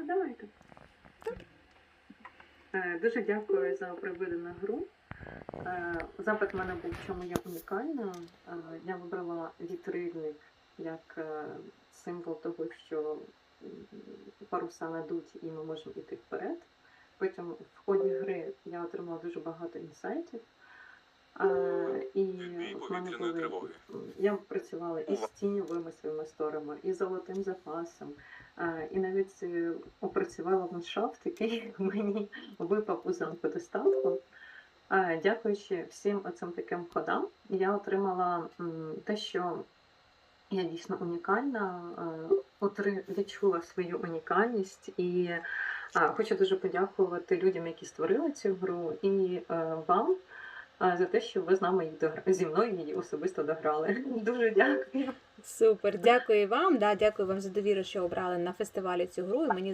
Так, давайте. Е, Дуже дякую за приведену гру. Е, Запит в мене був, чому я унікальна. Е, Я вибрала вітрильник як символ того, що паруса надуть і ми можемо йти вперед. Потім в ході гри я отримала дуже багато інсайтів. І мене були тривоги. я працювала і з тіньовими своїми сторами, і з золотим запасом, і навіть е, опрацювала ландшафт, який мені випав у замку достатку. Дякуючи всім оцим таким ходам, я отримала те, що я дійсно унікальна, відчула свою унікальність і хочу дуже подякувати людям, які створили цю гру, і е, вам за те, що ви з нами її догра- зі мною її особисто дограли. Дуже дякую. Супер, дякую вам. Да, дякую вам за довіру, що обрали на фестивалі цю гру. І мені